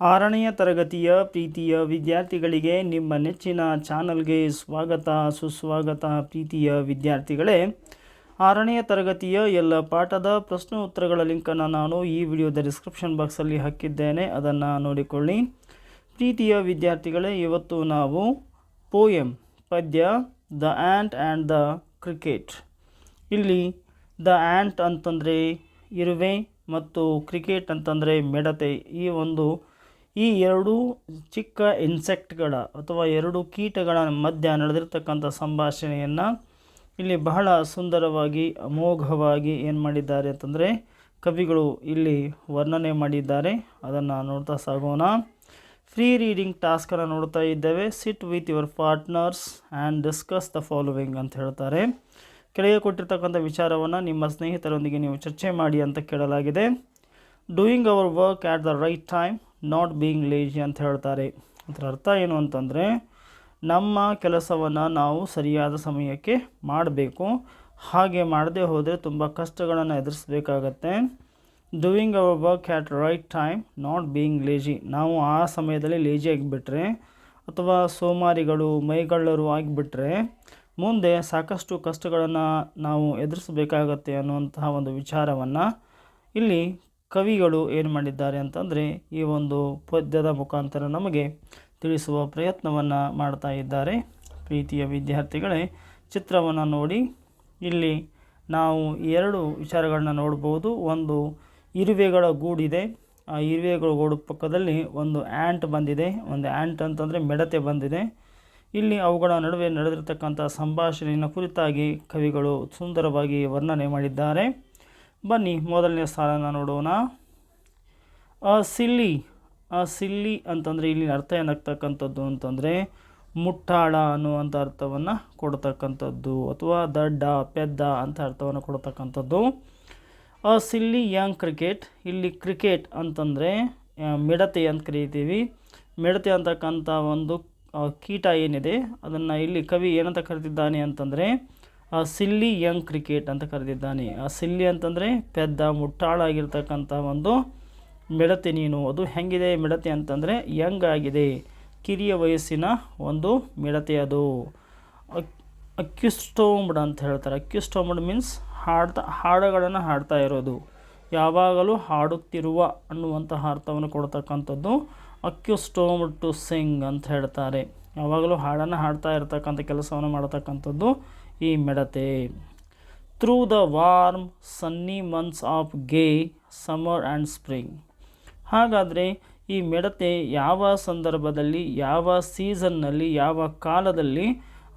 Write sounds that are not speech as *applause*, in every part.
ಆರನೆಯ ತರಗತಿಯ ಪ್ರೀತಿಯ ವಿದ್ಯಾರ್ಥಿಗಳಿಗೆ ನಿಮ್ಮ ನೆಚ್ಚಿನ ಚಾನಲ್ಗೆ ಸ್ವಾಗತ, ಸುಸ್ವಾಗತ ಪ್ರೀತಿಯ ವಿದ್ಯಾರ್ಥಿಗಳೇ. ಆರನೆಯ ತರಗತಿಯ ಎಲ್ಲ ಪಾಠದ ಪ್ರಶ್ನೆ ಉತ್ತರಗಳ ಲಿಂಕನ್ನು ನಾನು ಈ ವಿಡಿಯೋದ ಡಿಸ್ಕ್ರಿಪ್ಷನ್ ಬಾಕ್ಸಲ್ಲಿ ಹಾಕಿದ್ದೇನೆ, ಅದನ್ನು ನೋಡಿಕೊಳ್ಳಿ. ಪ್ರೀತಿಯ ವಿದ್ಯಾರ್ಥಿಗಳೇ, ಇವತ್ತು ನಾವು ಪೋಯಮ್ ಪದ್ಯ, the ant and the cricket. ಇಲ್ಲಿ ದ ಆ್ಯಂಟ್ ಅಂತಂದರೆ ಇರುವೆ ಮತ್ತು ಕ್ರಿಕೆಟ್ ಅಂತಂದರೆ ಮೆಡತೆ, ಈ ಒಂದು ಈ ಎರಡು ಚಿಕ್ಕ ಇನ್ಸೆಕ್ಟ್ಗಳ ಅಥವಾ ಎರಡು ಕೀಟಗಳ ಮಧ್ಯ ನಡೆದಿರ್ತಕ್ಕಂಥ ಸಂಭಾಷಣೆಯನ್ನು ಇಲ್ಲಿ ಬಹಳ ಸುಂದರವಾಗಿ, ಅಮೋಘವಾಗಿ ಏನು ಮಾಡಿದ್ದಾರೆ ಅಂತಂದರೆ ಕವಿಗಳು ಇಲ್ಲಿ ವರ್ಣನೆ ಮಾಡಿದ್ದಾರೆ. ಅದನ್ನು ನೋಡ್ತಾ ಸಾಗೋಣ. ಫ್ರೀ ರೀಡಿಂಗ್ ಟಾಸ್ಕನ್ನು ನೋಡ್ತಾ ಇದ್ದೇವೆ. Sit with your partners and discuss the following ಅಂತ ಹೇಳ್ತಾರೆ. ಕೆಳಗೆ ಕೊಟ್ಟಿರ್ತಕ್ಕಂಥ ವಿಚಾರವನ್ನು ನಿಮ್ಮ ಸ್ನೇಹಿತರೊಂದಿಗೆ ನೀವು ಚರ್ಚೆ ಮಾಡಿ ಅಂತ ಕೇಳಲಾಗಿದೆ. Doing our work at the right time not being lazy ಅಂತ ಹೇಳ್ತಾರೆ. ಅದರ ಅರ್ಥ ಏನು ಅಂತಂದರೆ, ನಮ್ಮ ಕೆಲಸವನ್ನು ನಾವು ಸರಿಯಾದ ಸಮಯಕ್ಕೆ ಮಾಡಬೇಕು. ಹಾಗೆ ಮಾಡದೇ ಹೋದರೆ ತುಂಬ ಕಷ್ಟಗಳನ್ನು ಎದುರಿಸಬೇಕಾಗತ್ತೆ. Doing our work at right time not being lazy ನಾವು ಆ ಸಮಯದಲ್ಲಿ ಲೇಜಿ ಆಗಿಬಿಟ್ರೆ, ಅಥವಾ ಸೋಮಾರಿಗಳು, ಮೈಗಳ್ಳರು ಆಗಿಬಿಟ್ರೆ, ಮುಂದೆ ಸಾಕಷ್ಟು ಕಷ್ಟಗಳನ್ನು ನಾವು ಎದುರಿಸಬೇಕಾಗತ್ತೆ ಅನ್ನುವಂತಹ ಒಂದು ವಿಚಾರವನ್ನು ಇಲ್ಲಿ ಕವಿಗಳು ಏನು ಮಾಡಿದ್ದಾರೆ ಅಂತಂದರೆ ಈ ಒಂದು ಪದ್ಯದ ಮುಖಾಂತರ ನಮಗೆ ತಿಳಿಸುವ ಪ್ರಯತ್ನವನ್ನು ಮಾಡ್ತಾ ಇದ್ದಾರೆ. ಪ್ರೀತಿಯ ವಿದ್ಯಾರ್ಥಿಗಳೇ, ಚಿತ್ರವನ್ನು ನೋಡಿ. ಇಲ್ಲಿ ನಾವು ಎರಡು ವಿಚಾರಗಳನ್ನ ನೋಡ್ಬೋದು. ಒಂದು ಇರುವೆಗಳ ಗೂಡಿದೆ. ಆ ಇರುವೆಗಳ ಗೂಡು ಪಕ್ಕದಲ್ಲಿ ಒಂದು ಆ್ಯಂಟ್ ಬಂದಿದೆ. ಒಂದು ಆ್ಯಂಟ್ ಅಂತಂದರೆ ಮೆಡತೆ ಬಂದಿದೆ. ಇಲ್ಲಿ ಅವುಗಳ ನಡುವೆ ನಡೆದಿರತಕ್ಕಂಥ ಸಂಭಾಷಣೆಯನ್ನು ಕುರಿತಾಗಿ ಕವಿಗಳು ಸುಂದರವಾಗಿ ವರ್ಣನೆ ಮಾಡಿದ್ದಾರೆ. ಬನ್ನಿ, ಮೊದಲನೇ ಸ್ಥಾನನ ನೋಡೋಣ. ಸಿಲ್ಲಿ ಸಿಲ್ಲಿ ಅಂತಂದರೆ ಇಲ್ಲಿ ಅರ್ಥ ಏನಾಗ್ತಕ್ಕಂಥದ್ದು ಅಂತಂದರೆ ಮುಟ್ಟಾಳ ಅನ್ನುವಂಥ ಅರ್ಥವನ್ನು ಕೊಡ್ತಕ್ಕಂಥದ್ದು ಅಥವಾ ದಡ್ಡ, ಪೆದ್ದ ಅಂತ ಅರ್ಥವನ್ನು ಕೊಡ್ತಕ್ಕಂಥದ್ದು. ಸಿಲ್ಲಿ ಯಂಗ್ ಕ್ರಿಕೆಟ್, ಇಲ್ಲಿ ಕ್ರಿಕೆಟ್ ಅಂತಂದರೆ ಮಿಡತೆ ಅಂತ ಕರಿತೀವಿ. ಮಿಡತೆ ಅಂತಕ್ಕಂಥ ಒಂದು ಕೀಟ ಏನಿದೆ, ಅದನ್ನು ಇಲ್ಲಿ ಕವಿ ಏನಂತ ಕರೆದಿದ್ದಾನೆ ಅಂತಂದರೆ ಸಿಲ್ಲಿ ಯಂಗ್ ಕ್ರಿಕೆಟ್ ಅಂತ ಕರೆದಿದ್ದಾನೆ. ಆ ಸಿಲ್ಲಿ ಅಂತಂದರೆ ಪೆದ್ದ ಮುಟ್ಟಾಳಾಗಿರ್ತಕ್ಕಂಥ ಒಂದು ಮಿಡತೆ ನೀನು. ಅದು ಹೆಂಗಿದೆ ಮಿಡತೆ ಅಂತಂದರೆ ಯಂಗ್ ಆಗಿದೆ. ಕಿರಿಯ ವಯಸ್ಸಿನ ಒಂದು ಮಿಡತೆ ಅದು. ಅಕ್ಯುಸ್ಟೋಮ್ಡ್ ಅಂತ ಹೇಳ್ತಾರೆ. ಅಕ್ಯುಸ್ಟೋಮ್ಡ್ ಮೀನ್ಸ್ ಹಾಡ್ತಾ, ಹಾಡುಗಳನ್ನು ಹಾಡ್ತಾ ಇರೋದು. ಯಾವಾಗಲೂ ಹಾಡುತ್ತಿರುವ ಅನ್ನುವಂತಹ ಅರ್ಥವನ್ನು ಕೊಡ್ತಕ್ಕಂಥದ್ದು ಅಕ್ಯುಸ್ಟೋಮ್ಡ್ ಟು ಸಿಂಗ್ ಅಂತ ಹೇಳ್ತಾರೆ. ಯಾವಾಗಲೂ ಹಾಡನ್ನು ಹಾಡ್ತಾ ಇರ್ತಕ್ಕಂಥ ಕೆಲಸವನ್ನು ಮಾಡತಕ್ಕಂಥದ್ದು ಈ ಮಿಡತೆ. Through the warm sunny months of gay summer and spring ಹಾಗಾದರೆ ಈ ಮಿಡತೆ ಯಾವ ಸಂದರ್ಭದಲ್ಲಿ, ಯಾವ ಸೀಸನ್ನಲ್ಲಿ ಯಾವ ಕಾಲದಲ್ಲಿ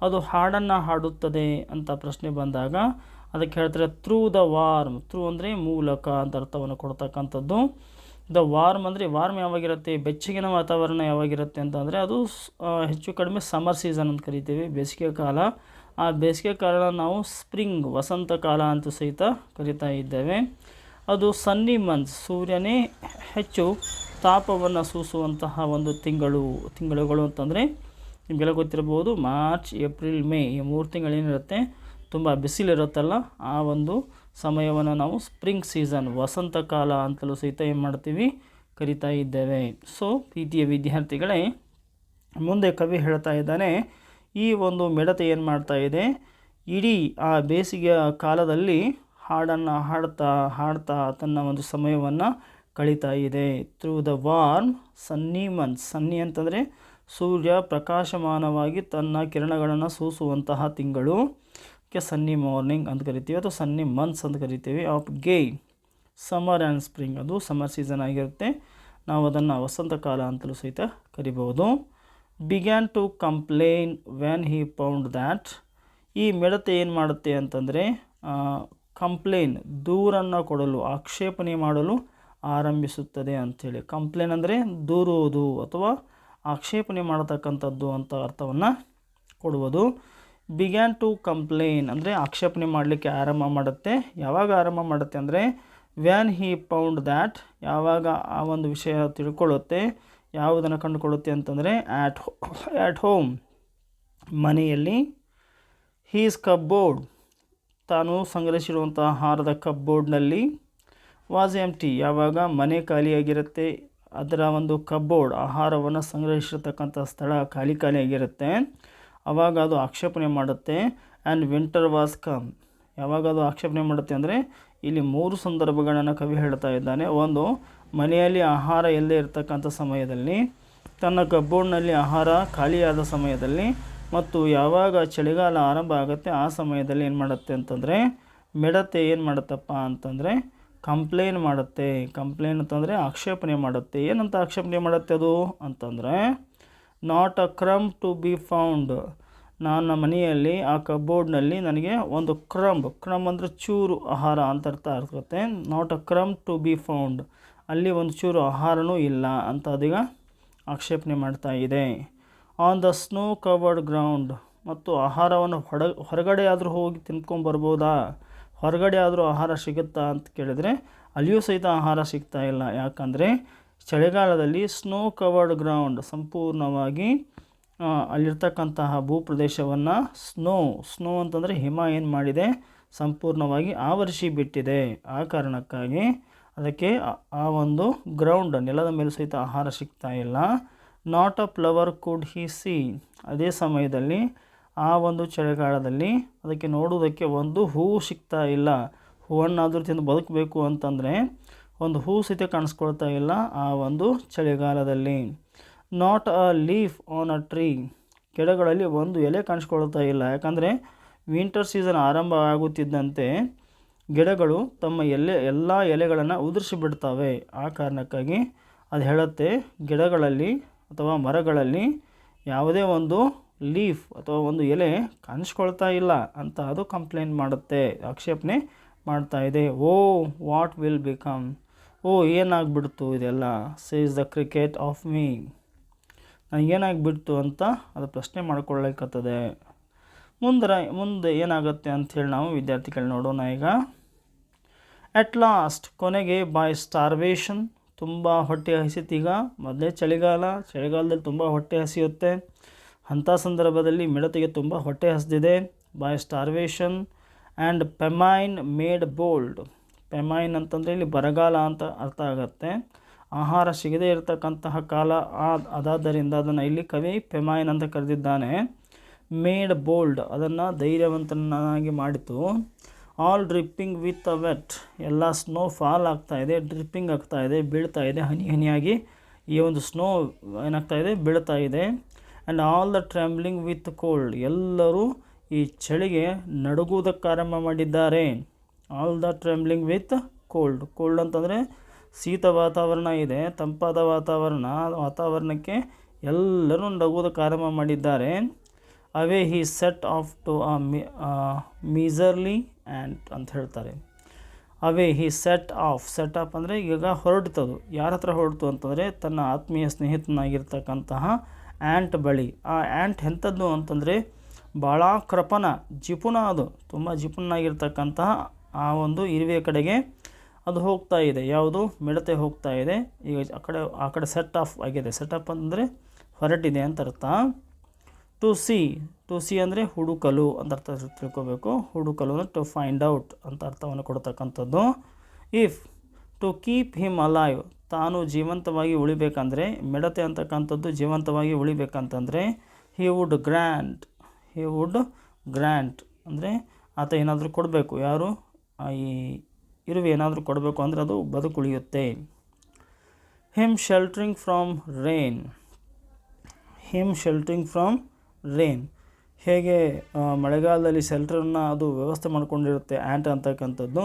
ಅದು ಹಾಡನ್ನು ಹಾಡುತ್ತದೆ ಅಂತ ಪ್ರಶ್ನೆ ಬಂದಾಗ ಅದಕ್ಕೆ ಹೇಳ್ತಾರೆ ಥ್ರೂ ದ ವಾರ್ಮ್ ಥ್ರೂ ಅಂದರೆ ಮೂಲಕ ಅಂತ ಅರ್ಥವನ್ನು ಕೊಡ್ತಕ್ಕಂಥದ್ದು. ದ ವಾರ್ಮ್ ಅಂದರೆ ವಾರ್ಮ್ ಯಾವಾಗಿರುತ್ತೆ? ಬೆಚ್ಚಗಿನ ವಾತಾವರಣ ಯಾವಾಗಿರುತ್ತೆ ಅಂತಂದರೆ ಅದು ಸ್- ಹೆಚ್ಚು ಕಡಿಮೆ ಸಮ್ಮರ್ ಸೀಸನ್ ಅಂತ ಕರಿತೀವಿ, ಬೇಸಿಗೆ ಕಾಲ. ಆ ಬೇಸಿಗೆ ಕಾಲ ನಾವು ಸ್ಪ್ರಿಂಗ್, ವಸಂತ ಕಾಲ ಅಂತ ಸಹಿತ ಕರಿತಾ ಇದ್ದೇವೆ. ಅದು ಸನ್ನಿ ಮಂತ್, ಸೂರ್ಯನೇ ಹೆಚ್ಚು ತಾಪವನ್ನು ಸೂಸುವಂತಹ ಒಂದು ತಿಂಗಳು, ತಿಂಗಳುಗಳು ಅಂತಂದರೆ ನಿಮಗೆಲ್ಲ ಗೊತ್ತಿರಬಹುದು, ಮಾರ್ಚ್, ಏಪ್ರಿಲ್, ಮೇ ಈ ಮೂರು ತಿಂಗಳೇನಿರುತ್ತೆ ತುಂಬ ಬಿಸಿಲಿರುತ್ತಲ್ಲ, ಆ ಒಂದು ಸಮಯವನ್ನು ನಾವು ಸ್ಪ್ರಿಂಗ್ ಸೀಸನ್ ವಸಂತ ಕಾಲ ಅಂತಲೂ ಸಹಿತ ಏನು ಮಾಡ್ತೀವಿ? ಕರಿತಾ ಇದ್ದೇವೆ. ಸೊ ಪ್ರೀತಿಯ ವಿದ್ಯಾರ್ಥಿಗಳೇ, ಮುಂದೆ ಕವಿ ಹೇಳ್ತಾ ಇದ್ದಾನೆ, ಈ ಒಂದು ಮಿಡತೆ ಏನು ಮಾಡ್ತಾ ಇದೆ? ಇಡೀ ಆ ಬೇಸಿಗೆಯ ಕಾಲದಲ್ಲಿ ಹಾಡನ್ನು ಹಾಡ್ತಾ ಹಾಡ್ತಾ ತನ್ನ ಒಂದು ಸಮಯವನ್ನು ಕಳೀತಾ ಇದೆ. Through the warm sunny month sunny ಅಂತಂದರೆ ಸೂರ್ಯ ಪ್ರಕಾಶಮಾನವಾಗಿ ತನ್ನ ಕಿರಣಗಳನ್ನು ಸೂಸುವಂತಹ ತಿಂಗಳು. ಸನ್ನಿ ಮಾರ್ನಿಂಗ್ ಅಂತ ಕರಿತೀವಿ. ಅಥವಾ ಸನ್ನಿ ಮಂತ್ಸ್ ಅಂತ ಕರಿತೀವಿ. Of gay summer and spring. ಅದು ಸಮ್ಮರ್ ಸೀಸನ್ ಆಗಿರುತ್ತೆ. ನಾವು ಅದನ್ನು ವಸಂತ ಕಾಲ ಅಂತಲೂ ಸಹಿತ ಕರಿಬೋದು began to complain when he found that. ಈ ಮಿಡತೆ ಏನು ಮಾಡುತ್ತೆ ಅಂತಂದರೆ ಕಂಪ್ಲೇನ್ ದೂರನ್ನು ಕೊಡಲು, ಆಕ್ಷೇಪಣೆ ಮಾಡಲು ಆರಂಭಿಸುತ್ತದೆ ಅಂಥೇಳಿ ಕಂಪ್ಲೇನ್ ಅಂದರೆ ದೂರುವುದು ಅಥವಾ ಆಕ್ಷೇಪಣೆ ಮಾಡತಕ್ಕಂಥದ್ದು ಅಂತ ಅರ್ಥವನ್ನು ಕೊಡುವುದು. ಬಿಗ್ಯಾನ್ ಟು ಕಂಪ್ಲೇನ್ ಅಂದರೆ ಆಕ್ಷೇಪಣೆ ಮಾಡಲಿಕ್ಕೆ ಆರಂಭ ಮಾಡುತ್ತೆ. ಯಾವಾಗ ಆರಂಭ ಮಾಡುತ್ತೆ ಅಂದರೆ ವ್ಯಾನ್ ಹಿ ಪೌಂಡ್ ದ್ಯಾಟ್ ಯಾವಾಗ ಆ ಒಂದು ವಿಷಯ ತಿಳ್ಕೊಳ್ಳುತ್ತೆ, ಯಾವುದನ್ನು ಕಂಡುಕೊಳ್ಳುತ್ತೆ ಅಂತಂದರೆ ಆ್ಯಟ್ ಆ್ಯಟ್ ಹೋಮ್ ಮನೆಯಲ್ಲಿ ಹೀಸ್ ಕಬ್ಬೋರ್ಡ್ ತಾನು ಸಂಗ್ರಹಿಸಿರುವಂಥ ಆಹಾರದ ಕಬ್ಬೋರ್ಡ್ನಲ್ಲಿ ವಾಸ್ ಎಂ ಟಿ ಯಾವಾಗ ಮನೆ ಖಾಲಿಯಾಗಿರುತ್ತೆ, ಅದರ ಒಂದು ಕಬೋರ್ಡ್ ಆಹಾರವನ್ನು ಸಂಗ್ರಹಿಸಿರ್ತಕ್ಕಂಥ ಸ್ಥಳ ಖಾಲಿ ಖಾಲಿಯಾಗಿರುತ್ತೆ. ಆವಾಗ ಅದು ಆಕ್ಷೇಪಣೆ ಮಾಡುತ್ತೆ. ಆ್ಯಂಡ್ ವಿಂಟರ್ ವಾಸ್ ಕಮ್ ಯಾವಾಗ ಅದು ಆಕ್ಷೇಪಣೆ ಮಾಡುತ್ತೆ ಅಂದರೆ, ಇಲ್ಲಿ ಮೂರು ಸಂದರ್ಭಗಳನ್ನು ಕವಿ ಹೇಳ್ತಾ ಇದ್ದಾನೆ. ಒಂದು, ಮನೆಯಲ್ಲಿ ಆಹಾರ ಎಲ್ಲೇ ಇರತಕ್ಕಂಥ ಸಮಯದಲ್ಲಿ, ತನ್ನ ಕಬೋರ್ಡ್ನಲ್ಲಿ ಆಹಾರ ಖಾಲಿಯಾದ ಸಮಯದಲ್ಲಿ, ಮತ್ತು ಯಾವಾಗ ಚಳಿಗಾಲ ಆರಂಭ ಆಗುತ್ತೆ, ಆ ಸಮಯದಲ್ಲಿ ಏನು ಮಾಡುತ್ತೆ ಅಂತಂದರೆ, ಮಿಡತೆ ಏನು ಮಾಡುತ್ತಪ್ಪ ಅಂತಂದರೆ ಕಂಪ್ಲೇನ್ ಮಾಡುತ್ತೆ. ಕಂಪ್ಲೇನ್ ಅಂತಂದರೆ ಆಕ್ಷೇಪಣೆ ಮಾಡುತ್ತೆ. ಏನಂತ ಆಕ್ಷೇಪಣೆ ಮಾಡುತ್ತೆ ಅದು ಅಂತಂದರೆ not a crumb to be found ನನ್ನ ಮನೆಯಲ್ಲಿ ಆ ಕಬೋರ್ಡ್ನಲ್ಲಿ ನನಗೆ ಒಂದು ಕ್ರಮ್ ಕ್ರಮ್ ಅಂದರೆ ಚೂರು ಆಹಾರ ಅಂತ ಅರ್ಥ ಆಗುತ್ತೆ not a crumb to be found ಅಲ್ಲಿ ಒಂದು ಚೂರು ಆಹಾರನೂ ಇಲ್ಲ ಅಂತ ಅದೀಗ ಆಕ್ಷೇಪಣೆ ಮಾಡ್ತಾ ಇದೆ. On the snow covered ground ಮತ್ತು ಆಹಾರವನ್ನು ಹೊಡ, ಹೊರಗಡೆ ಆದರೂ ಹೋಗಿ ತಿನ್ಕೊಂಬರ್ಬೋದಾ ಹೊರಗಡೆ ಆದರೂ ಆಹಾರ ಸಿಗುತ್ತಾ ಅಂತ ಕೇಳಿದರೆ ಅಲ್ಲಿಯೂ ಸಹಿತ ಆಹಾರ ಸಿಗ್ತಾ ಇಲ್ಲ. ಯಾಕಂದರೆ ಚಳಿಗಾಲದಲ್ಲಿ ಸ್ನೋ ಕವರ್ಡ್ ಗ್ರೌಂಡ್ ಸಂಪೂರ್ಣವಾಗಿ ಅಲ್ಲಿರತಕ್ಕಂತಹ ಭೂಪ್ರದೇಶವನ್ನು ಸ್ನೋ ಸ್ನೋ ಅಂತಂದರೆ ಹಿಮ ಏನು ಮಾಡಿದೆ? ಸಂಪೂರ್ಣವಾಗಿ ಆವರಿಸಿ ಬಿಟ್ಟಿದೆ. ಆ ಕಾರಣಕ್ಕಾಗಿ ಅದಕ್ಕೆ ಆ- ಆ ಒಂದು ಗ್ರೌಂಡ್ ನೆಲದ ಮೇಲೆ ಸಹಿತ ಆಹಾರ ಸಿಗ್ತಾ ಇಲ್ಲ. Not a flower could he see ಅದೇ ಸಮಯದಲ್ಲಿ ಆ ಒಂದು ಚಳಿಗಾಲದಲ್ಲಿ ಅದಕ್ಕೆ ನೋಡುವುದಕ್ಕೆ ಒಂದು ಹೂವು ಸಿಗ್ತಾ ಇಲ್ಲ. ಹೂವನ್ನಾದರೂ ತಿಂದು ಬದುಕಬೇಕು ಅಂತಂದರೆ ಒಂದು ಹೂ ಸಹಿತ ಕಾಣಿಸ್ಕೊಳ್ತಾ ಇಲ್ಲ ಆ ಒಂದು ಚಳಿಗಾಲದಲ್ಲಿ. Not a leaf on a tree ಗಿಡಗಳಲ್ಲಿ ಒಂದು ಎಲೆ ಕಾಣಿಸ್ಕೊಳ್ತಾ ಇಲ್ಲ. ಯಾಕಂದರೆ ವಿಂಟರ್ ಸೀಸನ್ ಆರಂಭ ಆಗುತ್ತಿದ್ದಂತೆ ಗಿಡಗಳು ತಮ್ಮ ಎಲೆ, ಎಲ್ಲ ಎಲೆಗಳನ್ನು ಉದುರಿಸಿ ಬಿಡ್ತವೆ. ಆ ಕಾರಣಕ್ಕಾಗಿ ಅದು ಹೇಳುತ್ತೆ, ಗಿಡಗಳಲ್ಲಿ ಅಥವಾ ಮರಗಳಲ್ಲಿ ಯಾವುದೇ ಒಂದು ಲೀಫ್ ಅಥವಾ ಒಂದು ಎಲೆ ಕಾಣಿಸ್ಕೊಳ್ತಾ ಇಲ್ಲ ಅಂತ ಅದು ಕಂಪ್ಲೇಂಟ್ ಮಾಡುತ್ತೆ, ಆಕ್ಷೇಪಣೆ ಮಾಡ್ತಾ ಇದೆ. ಓ ವಾಟ್ ವಿಲ್ ಬಿಕಮ್ ಓ, ಏನಾಗ್ಬಿಡ್ತು ಇದೆಲ್ಲ? Says the cricket of me ನನಗೇನಾಗ್ಬಿಡ್ತು ಅಂತ ಅದು ಪ್ರಶ್ನೆ ಮಾಡ್ಕೊಳ್ಳಿಕ್ಕತ್ತದೆ ಮುಂದೆ ಮುಂದೆ ಏನಾಗುತ್ತೆ ಅಂಥೇಳಿ ನಾವು ವಿದ್ಯಾರ್ಥಿಗಳು ನೋಡೋಣ ಈಗ. ಅಟ್ ಲಾಸ್ಟ್ ಕೊನೆಗೆ ಬೈ ಸ್ಟಾರ್ವೇಷನ್ ತುಂಬ ಹೊಟ್ಟೆ ಹಸಿತೀಗ ಮೊದಲೇ ಚಳಿಗಾಲ, ಚಳಿಗಾಲದಲ್ಲಿ ತುಂಬ ಹೊಟ್ಟೆ ಹಸಿಯುತ್ತೆ. ಅಂಥ ಸಂದರ್ಭದಲ್ಲಿ ಮಿಡತೆಗೆ ತುಂಬ ಹೊಟ್ಟೆ ಹಸಿದಿದೆ. By starvation and famine made bold famine ಅಂತಂದರೆ ಇಲ್ಲಿ ಬರಗಾಲ ಅಂತ ಅರ್ಥ ಆಗುತ್ತೆ. ಆಹಾರ ಸಿಗದೇ ಇರತಕ್ಕಂತಹ ಕಾಲ ಅದಾದ್ದರಿಂದ ಅದನ್ನು ಇಲ್ಲಿ ಕವಿ ಪೆಮೈನ್ ಅಂತ ಕರೆದಿದ್ದಾನೆ. ಮೇಡ್ ಬೋಲ್ಡ್, ಅದನ್ನು ಧೈರ್ಯವಂತನಾಗಿ ಮಾಡಿತು. All dripping with a wet, ಎಲ್ಲ ಸ್ನೋ ಫಾಲ್ ಆಗ್ತಾ ಇದೆ, ಡ್ರಿಪ್ಪಿಂಗ್ ಆಗ್ತಾ ಇದೆ, ಬೀಳ್ತಾ ಇದೆ, ಹನಿ ಹನಿಯಾಗಿ ಈ ಒಂದು ಸ್ನೋ ಏನಾಗ್ತಾ ಇದೆ, ಬೀಳ್ತಾ ಇದೆ. And all the trembling with cold, ಎಲ್ಲರೂ ಈ ಚಳಿಗೆ ನಡುಗುವುದಕ್ಕೆ ಆರಂಭ ಮಾಡಿದ್ದಾರೆ. All the trembling with cold cold ಅಂತಂದರೆ ಶೀತ ವಾತಾವರಣ ಇದೆ, ತಂಪಾದ ವಾತಾವರಣ, ವಾತಾವರಣಕ್ಕೆ ಎಲ್ಲರೂ ನಗುವುದಕ್ಕೆ ಆರಂಭ ಮಾಡಿದ್ದಾರೆ. Away he set off to a miserly ant ಅಂತ ಹೇಳ್ತಾರೆ. Away he set off set off ಅಂದರೆ ಈಗ ಹೊರಡ್ತದು. ಯಾರ ಹತ್ರ ಹೊರಡ್ತು ಅಂತಂದರೆ ತನ್ನ ಆತ್ಮೀಯ ಸ್ನೇಹಿತನಾಗಿರ್ತಕ್ಕಂತಹ ಆ್ಯಂಟ್ ಬಳಿ. ಆ ಆ್ಯಂಟ್ ಎಂಥದ್ದು ಅಂತಂದರೆ ಭಾಳ ಕೃಪನ ಜಿಪುನ ಅದು. ತುಂಬ ಜಿಪುಣಾಗಿರ್ತಕ್ಕಂತಹ ಆ ಒಂದು ಇರುವೆ ಕಡೆಗೆ ಅದು ಹೋಗ್ತಾ ಇದೆ. ಯಾವುದು? ಮಿಡತೆ ಹೋಗ್ತಾ ಇದೆ. ಈಗ ಆ ಕಡೆ ಆ ಕಡೆ ಸೆಟ್ ಆಫ್ ಆಗಿದೆ. ಸೆಟ್ ಅಪ್ ಅಂದರೆ ಹೊರಟಿದೆ ಅಂತ ಅರ್ಥ. ಟು ಸಿ ಟು ಸಿ ಅಂದರೆ ಹುಡುಕಲು ಅಂತ ಅರ್ಥ ತಿಳ್ಕೋಬೇಕು. ಹುಡುಕಲು ಅಂದರೆ ಟು ಫೈಂಡ್ ಔಟ್ ಅಂತ ಅರ್ಥವನ್ನು ಕೊಡ್ತಕ್ಕಂಥದ್ದು. If to keep him alive ತಾನು ಜೀವಂತವಾಗಿ ಉಳಿಬೇಕಂದ್ರೆ, ಮಿಡತೆ ಅಂತಕ್ಕಂಥದ್ದು ಜೀವಂತವಾಗಿ ಉಳಿಬೇಕಂತಂದರೆ he would grant he would grant ಅಂದರೆ ಆತ ಏನಾದರೂ ಕೊಡಬೇಕು. ಯಾರು? ಈ ಇರುವೆ ಏನಾದರೂ ಕೊಡಬೇಕು ಅಂದರೆ ಅದು ಬದುಕುಳಿಯುತ್ತೆ. Him sheltering from rain him sheltering from rain ಹೇಗೆ ಮಳೆಗಾಲದಲ್ಲಿ ಶೆಲ್ಟರನ್ನು ಅದು ವ್ಯವಸ್ಥೆ ಮಾಡಿಕೊಂಡಿರುತ್ತೆ ಆ್ಯಂಟ್ ಅಂತಕ್ಕಂಥದ್ದು.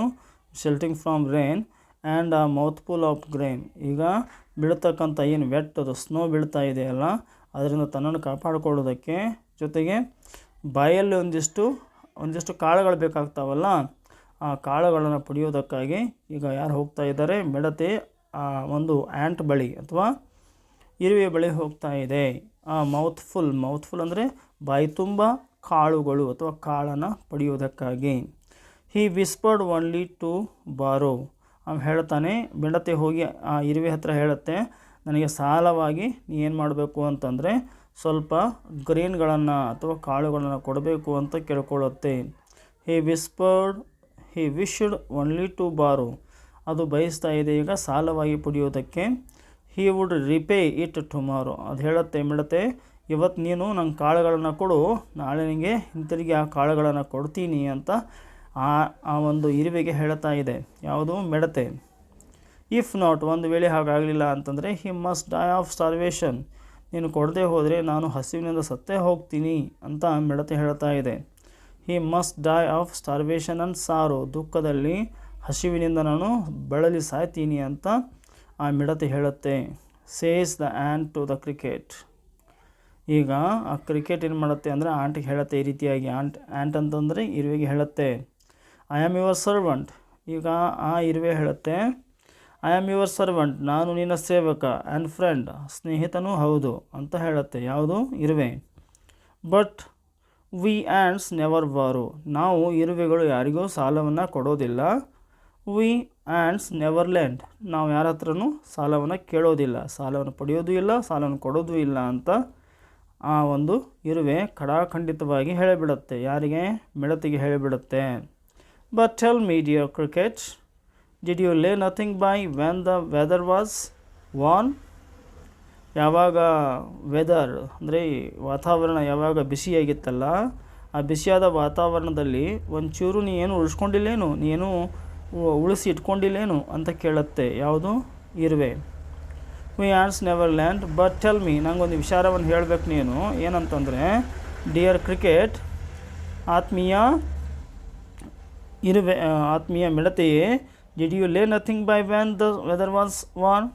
ಶೆಲ್ಟ್ರಿಂಗ್ ಫ್ರಾಮ್ ರೇನ್ ಆ್ಯಂಡ್ ಆ ಮೌತ್ಫುಲ್ ಆಫ್ ಗ್ರೇನ್ ಈಗ ಬೀಳ್ತಕ್ಕಂಥ ಏನು ವೆಟ್ ಅದು ಸ್ನೋ ಬೀಳ್ತಾ ಇದೆಯಲ್ಲ ಅದರಿಂದ ತನ್ನನ್ನು ಕಾಪಾಡಿಕೊಳ್ಳೋದಕ್ಕೆ ಜೊತೆಗೆ ಬಾಯಲ್ಲಿ ಒಂದಿಷ್ಟು ಒಂದಿಷ್ಟು ಕಾಳುಗಳು ಬೇಕಾಗ್ತಾವಲ್ಲ ಆ ಕಾಳುಗಳನ್ನು ಪಡೆಯೋದಕ್ಕಾಗಿ ಈಗ ಯಾರು ಹೋಗ್ತಾ ಇದ್ದಾರೆ, ಮಿಡತೆ, ಆ, ಒಂದು ಆ್ಯಂಟ್ ಬಳಿ ಅಥವಾ ಇರುವೆ ಬಳಿ ಹೋಗ್ತಾ ಇದೆ. ಆ ಮೌತ್ಫುಲ್ ಮೌತ್ಫುಲ್ ಅಂದರೆ ಬಾಯಿ ತುಂಬ ಕಾಳುಗಳು ಅಥವಾ ಕಾಳನ್ನು ಪಡೆಯೋದಕ್ಕಾಗಿ. ಹಿ ವಿಸ್ಪರ್ಡ್ ಓನ್ಲಿ ಟು ಬಾರೋ ಅವ್ನು ಹೇಳ್ತಾನೆ, ಮಿಡತೆ ಹೋಗಿ ಆ ಇರುವೆ ಹತ್ರ ಹೇಳುತ್ತೆ, ನನಗೆ ಸಾಲವಾಗಿ ನೀ ಏನು ಮಾಡಬೇಕು ಅಂತಂದರೆ ಸ್ವಲ್ಪ ಗ್ರೀನ್ಗಳನ್ನು ಅಥವಾ ಕಾಳುಗಳನ್ನು ಕೊಡಬೇಕು ಅಂತ ಕೇಳ್ಕೊಳ್ಳುತ್ತೆ. He whispered he wished only to borrow ಅದು ಬಯಸ್ತಾ ಇದೆ. ಈಗ ಸಾಲವಾಗಿ ಪಡೆಯೋದಕ್ಕೆ he would repay it tomorrow ಅದು ಹೇಳುತ್ತೆ ಮಿಡತೆ ಇವತ್ತು ನೀನು ನಂಗೆ ಕಾಳುಗಳನ್ನು ಕೊಡು. ನಾಳೆ ನಿನಗೆ ಹಿಂತಿರುಗಿ ಆ ಕಾಳುಗಳನ್ನು ಕೊಡ್ತೀನಿ ಅಂತ ಆ ಆ ಒಂದು ಇರುವೆಗೆ ಹೇಳ್ತಾ ಇದೆ. ಯಾವುದು? ಮೆಡತೆ. ಇಫ್ ನಾಟ್ ಒಂದು ವೇಳೆ ಹಾಗಾಗಲಿಲ್ಲ ಅಂತಂದರೆ he must die of starvation ನೀನು ಕೊಡದೆ ಹೋದರೆ ನಾನು ಹಸಿವಿನಿಂದ ಸತ್ತೇ ಹೋಗ್ತೀನಿ ಅಂತ ಮೆಡತೆ ಹೇಳ್ತಾ ಇದೆ. He must die of starvation and sorrow ದುಃಖದಲ್ಲಿ ಹಸಿವಿನಿಂದ ನಾನು ಬಳಲಿ ಸಾಯ್ತೀನಿ ಅಂತ ಆ ಮಿಡತೆ ಹೇಳುತ್ತೆ. Says the ant to the cricket ಈಗ ಆ ಕ್ರಿಕೆಟ್ ಏನು ಮಾಡುತ್ತೆ ಅಂದರೆ ಆಂಟಿಗೆ ಹೇಳುತ್ತೆ ಈ ರೀತಿಯಾಗಿ. ಆಂಟ್ ಆ್ಯಂಟ್ ಅಂತಂದರೆ ಇರುವೆಗೆ ಹೇಳುತ್ತೆ. ಐ ಆಮ್ ಯುವರ್ ಸರ್ವೆಂಟ್ ಈಗ ಆ ಇರುವೆ ಹೇಳುತ್ತೆ. ಐ ಆಮ್ ಯುವರ್ ಸರ್ವೆಂಟ್ ನಾನು ನಿನ್ನ ಸೇವಕ ಆ್ಯಂಡ್ ಫ್ರೆಂಡ್ ಸ್ನೇಹಿತನೂ ಹೌದು ಅಂತ ಹೇಳುತ್ತೆ. ಯಾವುದು? ಇರುವೆ. ಬಟ್ ವಿ ಆ್ಯಂಡ್ಸ್ ನೆವರ್ ಬಾರೋ ನಾವು ಇರುವೆಗಳು ಯಾರಿಗೂ ಸಾಲವನ್ನು ಕೊಡೋದಿಲ್ಲ. ವಿ ಆ್ಯಂಡ್ಸ್ ನೆವರ್ ಲ್ಯಾಂಡ್ ನಾವು ಯಾರ ಹತ್ರನೂ ಸಾಲವನ್ನು ಕೇಳೋದಿಲ್ಲ. ಸಾಲವನ್ನು ಪಡೆಯೋದು ಇಲ್ಲ, ಸಾಲವನ್ನು ಕೊಡೋದು ಇಲ್ಲ ಅಂತ ಆ ಒಂದು ಇರುವೆ ಖಡಾಖಂಡಿತವಾಗಿ ಹೇಳಿಬಿಡುತ್ತೆ. ಯಾರಿಗೆ? ಮಿಡತಿಗೆ ಹೇಳಿಬಿಡುತ್ತೆ. But tell me dear cricket did you lay nothing by when the weather was warm ಯಾವಾಗ ವೆದರ್ ಅಂದರೆ ವಾತಾವರಣ ಯಾವಾಗ ಬಿಸಿಯಾಗಿತ್ತಲ್ಲ ಆ ಬಿಸಿಯಾದ ವಾತಾವರಣದಲ್ಲಿ ಒಂಚೂರು ನೀ ಏನು ಉಳಿಸ್ಕೊಂಡಿಲ್ಲೇನು? ನೀನು ಉಳಿಸಿ ಇಟ್ಕೊಂಡಿಲ್ಲೇನು ಅಂತ ಕೇಳುತ್ತೆ ಯಾವುದು? ಇರುವೆ. We hours never land but tell me ನಂಗೊಂದು ವಿಚಾರವನ್ನು ಹೇಳಬೇಕು ನೀನು. ಏನಂತಂದರೆ ಡಿಯರ್ ಕ್ರಿಕೆಟ್ ಆತ್ಮೀಯ ಇರುವೆ ಆತ್ಮೀಯ ಮಿಡತೆಯೇ did you lay nothing by when the weather was warm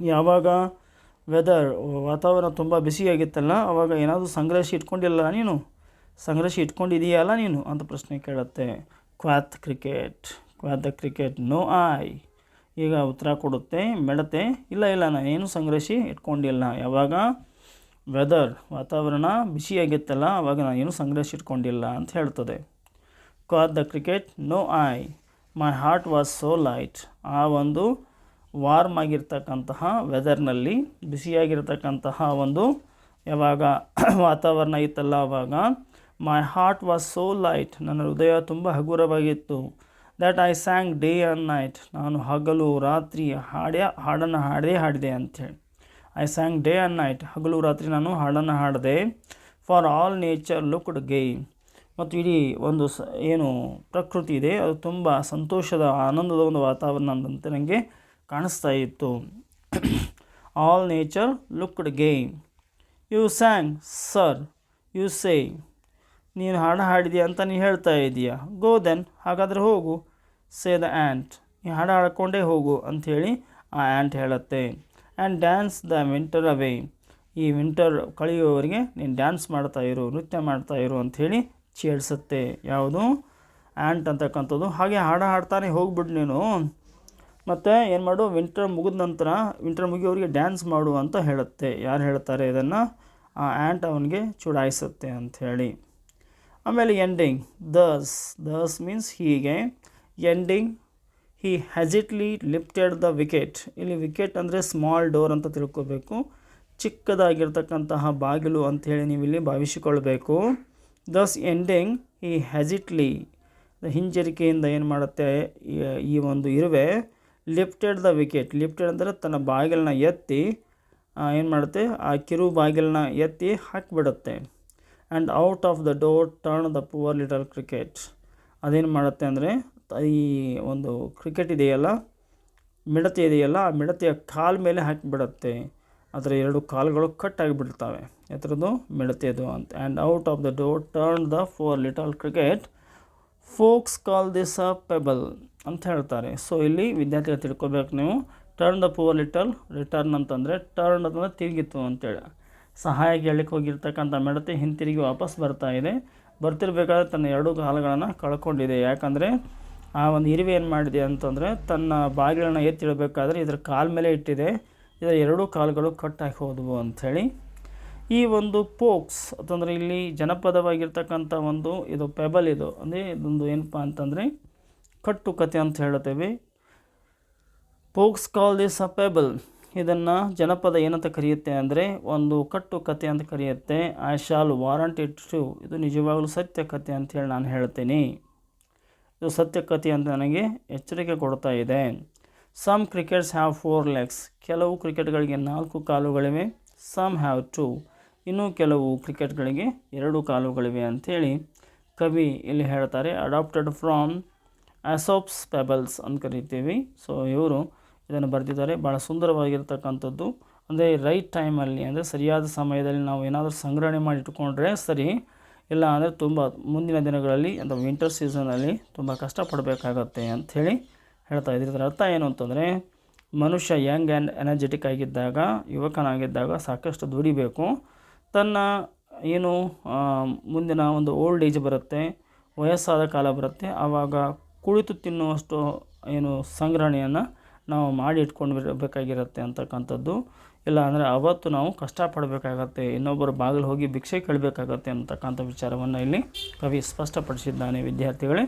ಯಾವಾಗ? ವೆದರ್ ವಾತಾವರಣ ತುಂಬ ಬಿಸಿಯಾಗಿತ್ತಲ್ಲ ಅವಾಗ ಏನಾದರೂ ಸಂಗ್ರಹಿಸಿ ಇಟ್ಕೊಂಡಿಲ್ಲ ನೀನು? ಸಂಗ್ರಹಿಸಿ ಇಟ್ಕೊಂಡಿದೆಯಲ್ಲ ನೀನು? ಅಂತ ಪ್ರಶ್ನೆ ಕೇಳುತ್ತೆ. Quoth cricket, quoth the cricket, no I ಈಗ ಉತ್ತರ ಕೊಡುತ್ತೆ, ಮೆಡತೆ, ಇಲ್ಲ ಇಲ್ಲ ನಾನು ಏನು ಸಂಗ್ರಹಿಸಿ ಇಟ್ಕೊಂಡಿಲ್ಲ. ಯಾವಾಗ? ವೆದರ್ ವಾತಾವರಣ ಬಿಸಿಯಾಗಿತ್ತಲ್ಲ ಅವಾಗ ನಾನು ಏನು ಸಂಗ್ರಹಿಸಿ ಇಟ್ಕೊಂಡಿಲ್ಲ, ಅಂತ ಹೇಳ್ತದೆ. Quoth the cricket, no I my heart was so light ಆ ಒಂದು ವಾರ್ಮ್ ಆಗಿರ್ತಕ್ಕಂತಹ ವೆದರ್ನಲ್ಲಿ, ಬಿಸಿಯಾಗಿರ್ತಕ್ಕಂತಹ ಒಂದು ಯಾವಾಗ *coughs* ವಾತಾವರಣ ಇತ್ತಲ್ಲ ಆವಾಗ my heart was so light ನನ್ನ ಹೃದಯ ತುಂಬ ಹಗುರವಾಗಿತ್ತು. That I sang day and night ನಾನು ಹಗಲು, ರಾತ್ರಿ ಹಾಡ್ಯ, ಹಾಡನ್ನು ಹಾಡೇ ಹಾಡಿದೆ ಅಂಥೇಳಿ I sang day and night ಹಗಲು, ರಾತ್ರಿ ನಾನು ಹಾಡನ್ನು ಹಾಡಿದೆ ಫಾರ್ ಆಲ್ ನೇಚರ್ ಲುಕ್ಡ್ ಗೇ ಮತ್ತು ಇಡೀ ಒಂದು ಸ, ಏನು ಪ್ರಕೃತಿ ಇದೆ, ಅದು ತುಂಬ ಸಂತೋಷದ, ಆನಂದದ ಒಂದು ವಾತಾವರಣ ಅಂತ ನನಗೆ ಕಾಣಿಸ್ತಾ ಇತ್ತು. All nature looked gay you sang sir you say ನೀನು ಹಾಡು ಹಾಡಿದೀಯ ಅಂತ ನೀನು ಹೇಳ್ತಾ ಇದೀಯ ಗೋ ದೆನ್ ಹಾಗಾದರೆ ಹೋಗು ಸೇ ದ ಆ್ಯಂಟ್ ನೀನು ಹಾಡು ಹಾಡ್ಕೊಂಡೇ ಹೋಗು ಅಂಥೇಳಿ ಆ ಆ್ಯಂಟ್ ಹೇಳುತ್ತೆ. And dance the winter away ಈ ವಿಂಟರ್ ಕಳೆಯುವವರಿಗೆ ನೀನು ಡ್ಯಾನ್ಸ್ ಮಾಡ್ತಾ ಇರು, ನೃತ್ಯ ಮಾಡ್ತಾ ಇರು ಅಂಥೇಳಿ ಚೇಳಿಸುತ್ತೆ ಯಾವುದು? ಆ್ಯಂಟ್ ಅಂತಕ್ಕಂಥದ್ದು. ಹಾಗೆ ಹಾಡು ಹಾಡ್ತಾನೆ ಹೋಗ್ಬಿಡು ನೀನು. ಮತ್ತು ಏನು ಮಾಡು ವಿಂಟರ್ ಮುಗಿದ ನಂತರ ವಿಂಟರ್ ಮುಗಿಯೋರಿಗೆ ಡ್ಯಾನ್ಸ್ ಮಾಡು ಅಂತ ಹೇಳುತ್ತೆ. ಯಾರು ಹೇಳ್ತಾರೆ ಇದನ್ನು? ಆ ಆ್ಯಂಟ್ ಅವನಿಗೆ ಚುಡಾಯಿಸುತ್ತೆ ಅಂಥೇಳಿ ಆಮೇಲೆ ಎಂಡಿಂಗ್ ದಸ್ ದಸ್ ಮೀನ್ಸ್ ಹೀಗೆ. Ending he hastily lifted the wicket ಇಲ್ಲಿ ವಿಕೆಟ್ ಅಂದರೆ ಸ್ಮಾಲ್ ಡೋರ್ ಅಂತ ತಿಳ್ಕೋಬೇಕು. ಚಿಕ್ಕದಾಗಿರ್ತಕ್ಕಂತಹ ಬಾಗಿಲು ಅಂಥೇಳಿ ನೀವು ಇಲ್ಲಿ ಭಾವಿಸಿಕೊಳ್ಬೇಕು. ದಸ್ ಎಂಡಿಂಗ್ ಈ ಹ್ಯಾಜಿಟ್ಲಿ ಹಿಂಜರಿಕೆಯಿಂದ ಏನು ಮಾಡುತ್ತೆ? ಈ ಒಂದು ಇರುವೆ. ಲಿಫ್ಟೆಡ್ ದ ವಿಕೆಟ್ ಲಿಫ್ಟೆಡ್ ಅಂದರೆ ತನ್ನ ಬಾಗಿಲನ್ನ ಎತ್ತಿ ಏನು ಮಾಡುತ್ತೆ? ಆ ಕಿರು ಬಾಗಿಲನ್ನ ಎತ್ತಿ ಹಾಕಿಬಿಡುತ್ತೆ. And out of the door turn the poor little cricket ಅದೇನು ಮಾಡುತ್ತೆ ಅಂದರೆ ಈ ಒಂದು ಕ್ರಿಕೆಟ್ ಇದೆಯಲ್ಲ, ಮಿಡತೆ ಇದೆಯಲ್ಲ, ಆ ಮಿಡತೆಯ ಕಾಲ್ ಮೇಲೆ ಹಾಕಿಬಿಡುತ್ತೆ. ಅದರ ಎರಡು ಕಾಲುಗಳು ಕಟ್ ಆಗಿಬಿಡ್ತವೆ. ಎತ್ತರದ್ದು ಮಿಡತೆದು ಅಂತ. And out of the door turn the poor little cricket folks call this a fable ಅಂತ ಹೇಳ್ತಾರೆ. ಸೊ ಇಲ್ಲಿ ವಿದ್ಯಾರ್ಥಿಗಳು ತಿಳ್ಕೊಬೇಕು ನೀವು. Turn the poor little return ಅಂತಂದರೆ ಟರ್ನ್ ಅಂತಂದರೆ ತಿರುಗಿತ್ತು ಅಂತೇಳಿ. ಸಹಾಯ ಕೇಳಲಿಕ್ಕೆ ಹೋಗಿರ್ತಕ್ಕಂಥ ಮೆಡತೆ ಹಿಂತಿರುಗಿ ವಾಪಸ್ ಬರ್ತಾ ಇದೆ. ಬರ್ತಿರ್ಬೇಕಾದ್ರೆ ತನ್ನ ಎರಡು ಕಾಲುಗಳನ್ನು ಕಳ್ಕೊಂಡಿದೆ. ಯಾಕಂದರೆ ಆ ಒಂದು ಇರುವೆ ಏನು ಮಾಡಿದೆ ಅಂತಂದರೆ ತನ್ನ ಬಾಗಿಲನ್ನು ಎತ್ತಿಡಬೇಕಾದ್ರೆ ಇದರ ಕಾಲ ಮೇಲೆ ಇಟ್ಟಿದೆ. ಇದರ ಎರಡೂ ಕಾಲುಗಳು ಕಟ್ಟಾಗಿ ಹೋದವು ಅಂಥೇಳಿ. ಈ ಒಂದು ಪೋಕ್ಸ್ ಅಂತಂದರೆ ಇಲ್ಲಿ ಜನಪದವಾಗಿರ್ತಕ್ಕಂಥ ಒಂದು ಇದು ಪೆಬಲ್ ಇದು. ಅಂದರೆ ಇದೊಂದು ಏನಪ್ಪ ಅಂತಂದರೆ ಕಟ್ಟು ಕತೆ ಅಂತ ಹೇಳುತ್ತೇವೆ. Folks call this a fable ಇದನ್ನು ಜನಪದ ಏನಂತ ಕರೆಯುತ್ತೆ ಅಂದರೆ ಒಂದು ಕಟ್ಟು ಕತೆ ಅಂತ ಕರೆಯುತ್ತೆ. I shall warrant it true ಇದು ನಿಜವಾಗಲೂ ಸತ್ಯ ಕತೆ ಅಂತೇಳಿ ನಾನು ಹೇಳ್ತೀನಿ ಇದು ಸತ್ಯ ಕತೆ ಅಂತ ನನಗೆ ಎಚ್ಚರಿಕೆ ಕೊಡ್ತಾ ಇದೆ. Some crickets have four legs ಕೆಲವು ಕ್ರಿಕೆಟ್ಗಳಿಗೆ ನಾಲ್ಕು ಕಾಲುಗಳಿವೆ. ಸಮ್ ಹ್ಯಾವ್ ಟು ಇನ್ನೂ ಕೆಲವು ಕ್ರಿಕೆಟ್ಗಳಿಗೆ ಎರಡು ಕಾಲುಗಳಿವೆ ಅಂಥೇಳಿ ಕವಿ ಇಲ್ಲಿ ಹೇಳ್ತಾರೆ ಅಡಾಪ್ಟೆಡ್ ಫ್ರಾಮ್ ಆಸೋಪ್ಸ್ ಪ್ಯಾಬಲ್ಸ್ ಅಂತ ಕರಿತೀವಿ. ಸೊ ಇವರು ಇದನ್ನು ಬರೆದಿದ್ದಾರೆ. ಭಾಳ ಸುಂದರವಾಗಿರ್ತಕ್ಕಂಥದ್ದು. ಅಂದರೆ ರೈಟ್ ಟೈಮಲ್ಲಿ ಅಂದರೆ ಸರಿಯಾದ ಸಮಯದಲ್ಲಿ ನಾವು ಏನಾದರೂ ಸಂಗ್ರಹಣೆ ಮಾಡಿ ಸರಿ. ಇಲ್ಲ ಅಂದರೆ ತುಂಬ ಮುಂದಿನ ದಿನಗಳಲ್ಲಿ, ಅಂದರೆ ವಿಂಟರ್ ಸೀಸನಲ್ಲಿ ತುಂಬ ಕಷ್ಟಪಡಬೇಕಾಗತ್ತೆ ಅಂಥೇಳಿ ಹೇಳ್ತಾ ಇದ್ದಾರೆ ಇದರ ಅರ್ಥ ಏನು ಅಂತಂದರೆ, ಮನುಷ್ಯ ಯಂಗ್ ಆ್ಯಂಡ್ ಎನರ್ಜೆಟಿಕ್ ಆಗಿದ್ದಾಗ, ಯುವಕನಾಗಿದ್ದಾಗ ಸಾಕಷ್ಟು ದುಡಿಬೇಕು. ತನ್ನ ಏನು ಮುಂದಿನ ಒಂದು ಓಲ್ಡ್ ಏಜ್ ಬರುತ್ತೆ, ವಯಸ್ಸಾದ ಕಾಲ ಬರುತ್ತೆ. ಆವಾಗ ಕುಳಿತು ತಿನ್ನುವಷ್ಟು ಏನು ಸಂಗ್ರಹಣೆಯನ್ನು ನಾವು ಮಾಡಿ ಇಟ್ಕೊಂಡು ಬೇಕಾಗಿರುತ್ತೆ ಅಂತಕ್ಕಂಥದ್ದು. ಇಲ್ಲ ಅಂದರೆ ಅವತ್ತು ನಾವು ಕಷ್ಟಪಡಬೇಕಾಗತ್ತೆ, ಇನ್ನೊಬ್ಬರ ಬಾಗಿಲು ಹೋಗಿ ಭಿಕ್ಷೆ ಕೇಳಬೇಕಾಗತ್ತೆ ಅಂತಕ್ಕಂಥ ವಿಚಾರವನ್ನು ಇಲ್ಲಿ ಕವಿ ಸ್ಪಷ್ಟಪಡಿಸಿದ್ದಾನೆ ವಿದ್ಯಾರ್ಥಿಗಳೇ.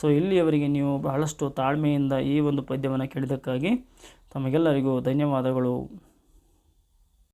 ಸೊ ಇಲ್ಲಿಯವರಿಗೆ ನೀವು ಬಹಳಷ್ಟು ತಾಳ್ಮೆಯಿಂದ ಈ ಒಂದು ಪದ್ಯವನ್ನು ಕೇಳಿದ್ದಕ್ಕಾಗಿ ತಮಗೆಲ್ಲರಿಗೂ ಧನ್ಯವಾದಗಳು.